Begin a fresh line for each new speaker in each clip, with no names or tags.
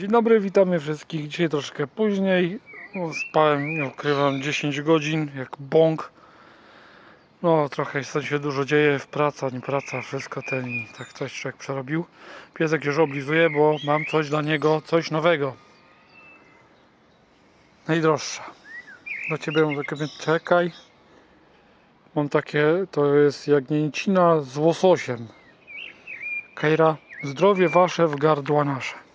Dzień dobry, witamy wszystkich. Dzisiaj troszkę później. No, spałem, nie ukrywam, 10 godzin, jak bąk. No, trochę sensie dużo dzieje, w praca, nie praca, wszystko ten i tak coś człowiek przerobił. Piesek już oblizuje, bo mam coś dla niego, coś nowego. Najdroższa. Do ciebie mówię, czekaj. Mam takie, to jest jagnięcina z łososiem. Kejra, zdrowie wasze w gardła nasze.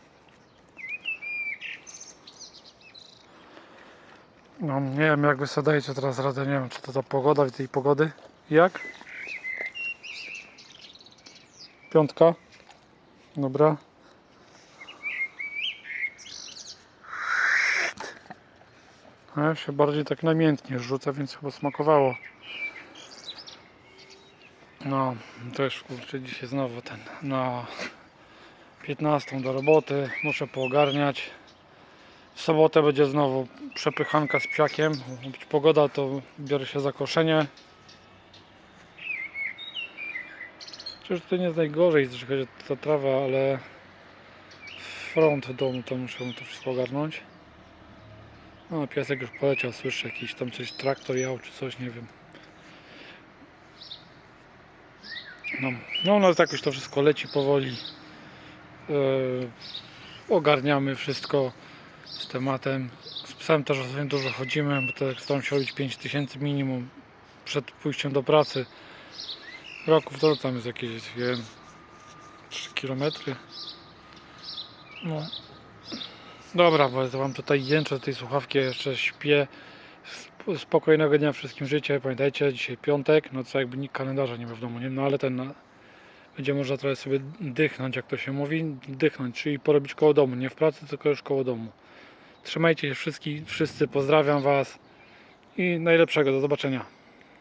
No nie wiem jak wy sobie dajecie teraz radę, nie wiem czy to ta pogoda i tej pogody. Jak? Piątka. Dobra. A ja się bardziej tak namiętnie rzucę, więc chyba smakowało. No, też kurczę dzisiaj znowu ten na 15 do roboty. Muszę poogarniać. W sobotę będzie znowu przepychanka z psiakiem. Być pogoda, to biorę się za koszenie. Przecież to nie jest najgorzej, jeżeli chodzi o tę trawę, ale front domu to muszę to wszystko ogarnąć. No, piesek już poleciał, słyszę jakiś tam coś, traktor jał czy coś, nie wiem. No, no, no tak już to wszystko leci powoli. Yy, ogarniamy wszystko z tematem. Z psem też ostatnio dużo chodzimy, bo tak staram się robić 5000 minimum przed pójściem do pracy. Roków to tam jest jakieś, wiem, 3 km. No. Dobra, bo ja wam tutaj jęczę tej słuchawki, jeszcze śpię. Sp- Spokojnego dnia wszystkim życzę. Pamiętajcie, dzisiaj piątek, no co jakby nikt kalendarza nie ma w domu, nie? No ale ten no, będzie można trochę sobie dychnąć, jak to się mówi, dychnąć, czyli porobić koło domu, nie w pracy, tylko już koło domu. Trzymajcie się wszystkich, wszyscy, pozdrawiam Was i najlepszego, do zobaczenia.